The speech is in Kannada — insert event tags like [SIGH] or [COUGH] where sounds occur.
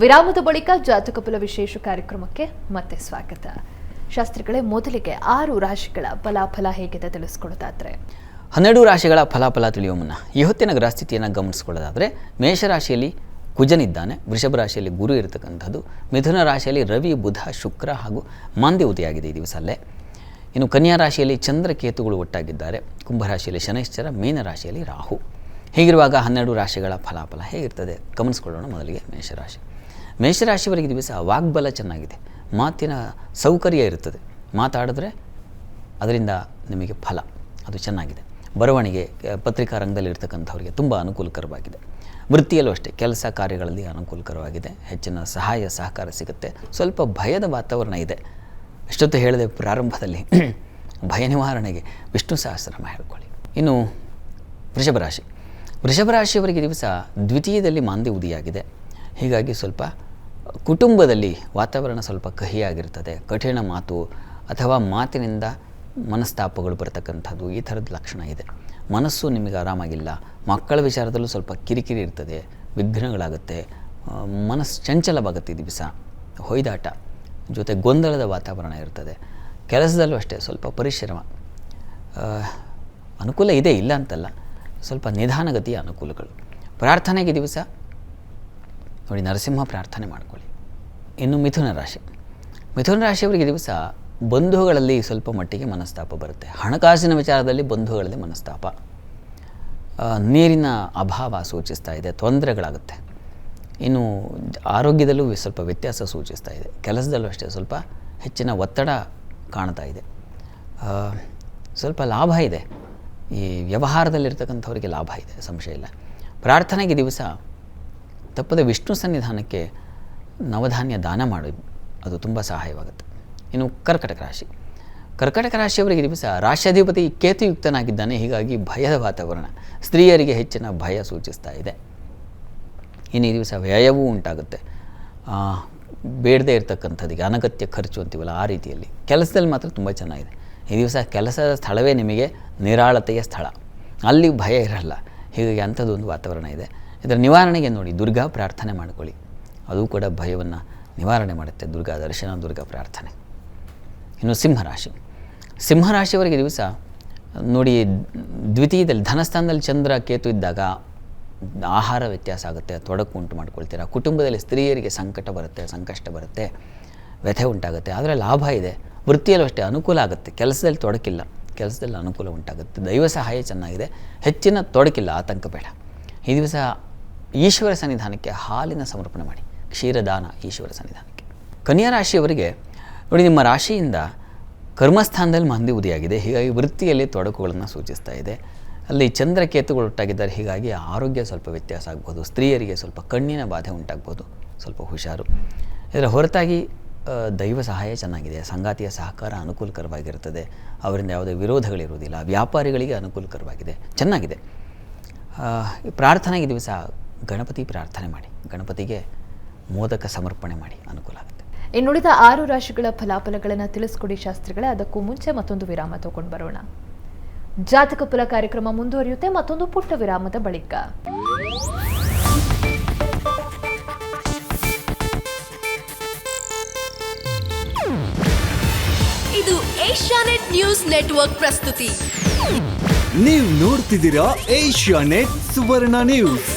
ವಿರಾಮದ ಬಳಿಕ ಜಾತಕ ಫಲ ವಿಶೇಷ ಕಾರ್ಯಕ್ರಮಕ್ಕೆ ಮತ್ತೆ ಸ್ವಾಗತ. ಶಾಸ್ತ್ರಿಗಳೇ, ಮೊದಲಿಗೆ ಆರು ರಾಶಿಗಳ ಫಲಾಫಲ ಹೇಗಿದೆ ತಿಳಿಸ್ಕೊಳ್ಳೋದಾದ್ರೆ ಹನ್ನೆರಡು ರಾಶಿಗಳ ಫಲಾಫಲ ತಿಳಿಯುವ ಮುನ್ನ ಈ ಹೊತ್ತಿನ ಗ್ರಹಸ್ಥಿತಿಯನ್ನು ಗಮನಿಸ್ಕೊಳ್ಳೋದಾದರೆ ಮೇಷರಾಶಿಯಲ್ಲಿ ಕುಜನಿದ್ದಾನೆ. ವೃಷಭ ರಾಶಿಯಲ್ಲಿ ಗುರು ಇರತಕ್ಕಂಥದ್ದು. ಮಿಥುನ ರಾಶಿಯಲ್ಲಿ ರವಿ, ಬುಧ, ಶುಕ್ರ ಹಾಗೂ ಮಾಂದ್ಯ ಉದಯಾಗಿದೆ ಈ ದಿವಸ ಅಲ್ಲೇ ಇನ್ನು ಕನ್ಯಾ ರಾಶಿಯಲ್ಲಿ ಚಂದ್ರ ಕೇತುಗಳು ಒಟ್ಟಾಗಿದ್ದಾರೆ. ಕುಂಭರಾಶಿಯಲ್ಲಿ ಶನೈಶ್ಚರ, ಮೀನ ರಾಶಿಯಲ್ಲಿ ರಾಹು. ಹೀಗಿರುವಾಗ ಹನ್ನೆರಡು ರಾಶಿಗಳ ಫಲಾಫಲ ಹೇಗಿರ್ತದೆ? ಗಮನಿಸ್ಕೊಳ್ಳೋಣ ಮೊದಲಿಗೆ ಮೇಷರಾಶಿ ಮೇಷರಾಶಿಯವರಿಗೆ ದಿವಸ ವಾಗ್ಬಲ ಚೆನ್ನಾಗಿದೆ. ಮಾತಿನ ಸೌಕರ್ಯ ಇರುತ್ತದೆ ಮಾತಾಡಿದ್ರೆ ಅದರಿಂದ ನಿಮಗೆ ಫಲ. ಅದು ಚೆನ್ನಾಗಿದೆ. ಬರವಣಿಗೆ ಪತ್ರಿಕಾ ರಂಗದಲ್ಲಿ ಇರ್ತಕ್ಕಂಥವ್ರಿಗೆ ತುಂಬ ಅನುಕೂಲಕರವಾಗಿದೆ. ವೃತ್ತಿಯಲ್ಲೂ ಅಷ್ಟೇ ಕೆಲಸ ಕಾರ್ಯಗಳಲ್ಲಿ ಅನುಕೂಲಕರವಾಗಿದೆ. ಹೆಚ್ಚಿನ ಸಹಾಯ, ಸಹಕಾರ ಸಿಗುತ್ತೆ. ಸ್ವಲ್ಪ ಭಯದ ವಾತಾವರಣ ಇದೆ. ಇಷ್ಟೊತ್ತು ಹೇಳಿದೆ ಪ್ರಾರಂಭದಲ್ಲಿ. [CLEARS THROAT] ಭಯ ನಿವಾರಣೆಗೆ ವಿಷ್ಣು ಸಹಸ್ರನಾಮ ಹೇಳ್ಕೊಳ್ಳಿ. ಇನ್ನು ವೃಷಭ ರಾಶಿ. ವೃಷಭ ರಾಶಿಯವರಿಗೆ ದಿವಸ ದ್ವಿತೀಯದಲ್ಲಿ ಮಾಂದ್ಯ ಉದಿಯಾಗಿದೆ. ಹೀಗಾಗಿ ಸ್ವಲ್ಪ ಕುಟುಂಬದಲ್ಲಿ ವಾತಾವರಣ ಸ್ವಲ್ಪ ಕಹಿಯಾಗಿರ್ತದೆ. ಕಠಿಣ ಮಾತು ಅಥವಾ ಮಾತಿನಿಂದ ಮನಸ್ತಾಪಗಳು ಬರತಕ್ಕಂಥದ್ದು ಈ ಥರದ ಲಕ್ಷಣ ಇದೆ. ಮನಸ್ಸು ನಿಮಗೆ ಆರಾಮಾಗಿಲ್ಲ. ಮಕ್ಕಳ ವಿಚಾರದಲ್ಲೂ ಸ್ವಲ್ಪ ಕಿರಿಕಿರಿ ಇರ್ತದೆ. ವಿಘ್ನಗಳಾಗುತ್ತೆ. ಮನಸ್ಸು ಚಂಚಲವಾಗುತ್ತೆ ದಿವಸ ಹೊಯ್ದಾಟ ಜೊತೆ ಗೊಂದಲದ ವಾತಾವರಣ ಇರ್ತದೆ. ಕೆಲಸದಲ್ಲೂ ಅಷ್ಟೇ ಸ್ವಲ್ಪ ಪರಿಶ್ರಮ. ಅನುಕೂಲ ಇದೆ ಇಲ್ಲ ಅಂತಲ್ಲ. ಸ್ವಲ್ಪ ನಿಧಾನಗತಿಯ ಅನುಕೂಲಗಳು. ಪ್ರಾರ್ಥನೆಗೆ ದಿವಸ ನೋಡಿ, ನರಸಿಂಹ ಪ್ರಾರ್ಥನೆ ಮಾಡಿಕೊಳ್ಳಿ. ಇನ್ನು ಮಿಥುನ ರಾಶಿ. ಮಿಥುನ ರಾಶಿಯವರಿಗೆ ದಿವಸ ಬಂಧುಗಳಲ್ಲಿ ಸ್ವಲ್ಪ ಮಟ್ಟಿಗೆ ಮನಸ್ತಾಪ ಬರುತ್ತೆ. ಹಣಕಾಸಿನ ವಿಚಾರದಲ್ಲಿ ಬಂಧುಗಳಲ್ಲಿ ಮನಸ್ತಾಪ. ನೀರಿನ ಅಭಾವ ಸೂಚಿಸ್ತಾ ಇದೆ, ತೊಂದರೆಗಳಾಗುತ್ತೆ. ಇನ್ನು ಆರೋಗ್ಯದಲ್ಲೂ ಸ್ವಲ್ಪ ವ್ಯತ್ಯಾಸ ಸೂಚಿಸ್ತಾ ಇದೆ. ಕೆಲಸದಲ್ಲೂ ಅಷ್ಟೇ ಸ್ವಲ್ಪ ಹೆಚ್ಚಿನ ಒತ್ತಡ ಕಾಣ್ತಾ ಇದೆ. ಸ್ವಲ್ಪ ಲಾಭ ಇದೆ. ಈ ವ್ಯವಹಾರದಲ್ಲಿರ್ತಕ್ಕಂಥವರಿಗೆ ಲಾಭ ಇದೆ, ಸಂಶಯ ಇಲ್ಲ. ಪ್ರಾರ್ಥನೆಗೆ ದಿವಸ ತಪ್ಪದೆ ವಿಷ್ಣು ಸನ್ನಿಧಾನಕ್ಕೆ ನವಧಾನ್ಯ ದಾನ ಮಾಡಿ, ಅದು ತುಂಬ ಸಹಾಯವಾಗುತ್ತೆ. ಇನ್ನು ಕರ್ಕಟಕ ರಾಶಿ. ಕರ್ಕಟಕ ರಾಶಿಯವರಿಗೆ ದಿವಸ ರಾಶ್ಯಾಧಿಪತಿ ಕೇತುಯುಕ್ತನಾಗಿದ್ದಾನೆ, ಹೀಗಾಗಿ ಭಯದ ವಾತಾವರಣ. ಸ್ತ್ರೀಯರಿಗೆ ಹೆಚ್ಚಿನ ಭಯ ಸೂಚಿಸ್ತಾ ಇದೆ. ಇನ್ನು ಈ ದಿವಸ ವ್ಯಯವೂ ಉಂಟಾಗುತ್ತೆ. ಬೇಡದೇ ಇರತಕ್ಕಂಥದ್ದಿಗೆ ಅನಗತ್ಯ ಖರ್ಚು ಅಂತೀವಲ್ಲ, ಆ ರೀತಿಯಲ್ಲಿ. ಕೆಲಸದಲ್ಲಿ ಮಾತ್ರ ತುಂಬ ಚೆನ್ನಾಗಿದೆ. ಈ ದಿವಸ ಕೆಲಸದ ಸ್ಥಳವೇ ನಿಮಗೆ ನಿರಾಳತೆಯ ಸ್ಥಳ. ಅಲ್ಲಿ ಭಯ ಇರಲ್ಲ. ಹೀಗಾಗಿ ಅಂಥದ್ದೊಂದು ವಾತಾವರಣ ಇದೆ. ಇದರ ನಿವಾರಣೆಗೆ ನೋಡಿ, ದುರ್ಗಾ ಪ್ರಾರ್ಥನೆ ಮಾಡಿಕೊಳ್ಳಿ. ಅದು ಕೂಡ ಭಯವನ್ನು ನಿವಾರಣೆ ಮಾಡುತ್ತೆ, ದುರ್ಗಾ ದರ್ಶನ, ದುರ್ಗಾ ಪ್ರಾರ್ಥನೆ. ಇನ್ನು ಸಿಂಹರಾಶಿ. ಸಿಂಹರಾಶಿಯವರಿಗೆ ದಿವಸ, ನೋಡಿ, ದ್ವಿತೀಯದಲ್ಲಿ ಧನಸ್ಥಾನದಲ್ಲಿ ಚಂದ್ರ, ಕೇತು ಇದ್ದಾಗ ಆಹಾರ ವ್ಯತ್ಯಾಸ ಆಗುತ್ತೆ, ತೊಡಕು ಉಂಟು ಮಾಡ್ಕೊಳ್ತೀರಾ. ಕುಟುಂಬದಲ್ಲಿ ಸ್ತ್ರೀಯರಿಗೆ ಸಂಕಟ ಬರುತ್ತೆ, ಸಂಕಷ್ಟ ಬರುತ್ತೆ, ವ್ಯಥೆ ಉಂಟಾಗುತ್ತೆ. ಆದರೆ ಲಾಭ ಇದೆ. ವೃತ್ತಿಯಲ್ಲೂ ಅಷ್ಟೇ ಅನುಕೂಲ ಆಗುತ್ತೆ. ಕೆಲಸದಲ್ಲಿ ತೊಡಕಿಲ್ಲ. ಕೆಲಸದಲ್ಲಿ ಅನುಕೂಲ ಉಂಟಾಗುತ್ತೆ. ದೈವ ಸಹಾಯ ಚೆನ್ನಾಗಿದೆ. ಹೆಚ್ಚಿನ ತೊಡಕಿಲ್ಲ, ಆತಂಕ ಬೇಡ. ಈ ದಿವಸ ಈಶ್ವರ ಸನ್ನಿಧಾನಕ್ಕೆ ಹಾಲಿನ ಸಮರ್ಪಣೆ ಮಾಡಿ, ಕ್ಷೀರದಾನ ಈಶ್ವರ ಸನ್ನಿಧಾನಕ್ಕೆ. ಕನ್ಯಾ ರಾಶಿಯವರಿಗೆ ನೋಡಿ, ನಿಮ್ಮ ರಾಶಿಯಿಂದ ಕರ್ಮಸ್ಥಾನದಲ್ಲಿ ಮಂದಿ ಉದಿಯಾಗಿದೆ. ಹೀಗಾಗಿ ವೃತ್ತಿಯಲ್ಲಿ ತೊಡಕುಗಳನ್ನು ಸೂಚಿಸ್ತಾ ಇದೆ. ಅಲ್ಲಿ ಚಂದ್ರಕೇತುಗಳು ಒಟ್ಟಾಗಿದ್ದಾರೆ ಹೀಗಾಗಿ ಆರೋಗ್ಯ ಸ್ವಲ್ಪ ವ್ಯತ್ಯಾಸ ಆಗ್ಬೋದು. ಸ್ತ್ರೀಯರಿಗೆ ಸ್ವಲ್ಪ ಕಣ್ಣಿನ ಬಾಧೆ ಉಂಟಾಗ್ಬೋದು. ಸ್ವಲ್ಪ ಹುಷಾರು. ಇದರ ಹೊರತಾಗಿ ದೈವ ಸಹಾಯ ಚೆನ್ನಾಗಿದೆ. ಸಂಗಾತಿಯ ಸಹಕಾರ ಅನುಕೂಲಕರವಾಗಿರುತ್ತದೆ. ಅವರಿಂದ ಯಾವುದೇ ವಿರೋಧಗಳಿರುವುದಿಲ್ಲ. ವ್ಯಾಪಾರಿಗಳಿಗೆ ಅನುಕೂಲಕರವಾಗಿದೆ. ಚೆನ್ನಾಗಿದೆ. ಪ್ರಾರ್ಥನೆಗೆ ದಿವಸ ಗಣಪತಿ ಪ್ರಾರ್ಥನೆ ಮಾಡಿ ಗಣಪತಿಗೆ ಮೋದಕ ಸಮರ್ಪಣೆ ಮಾಡಿ ಅನುಕೂಲ ಆಗುತ್ತೆ. ಇನ್ನುಳಿದ ಆರು ರಾಶಿಗಳ ಫಲಾಫಲಗಳನ್ನು ತಿಳಿಸ್ಕೊಡಿ ಶಾಸ್ತ್ರಿಗಳೇ. ಅದಕ್ಕೂ ಮುಂಚೆ ಮತ್ತೊಂದು ವಿರಾಮ ತಗೊಂಡು ಬರೋಣ. ಜಾತಕ ಫಲ ಕಾರ್ಯಕ್ರಮ ಮುಂದುವರಿಯುತ್ತೆ. ಮತ್ತೊಂದು ಪುಟ್ಟ ವಿರಾಮದ ಬಳಿಕ. ಇದು ಏಷ್ಯಾನೆಟ್ ನ್ಯೂಸ್ ನೆಟ್ವರ್ಕ್ ಪ್ರಸ್ತುತಿ. ನೀವು ನೋಡ್ತಿದ್ದೀರಾ ಏಷ್ಯಾ ನೆಟ್ ಸುವರ್ಣ ನ್ಯೂಸ್.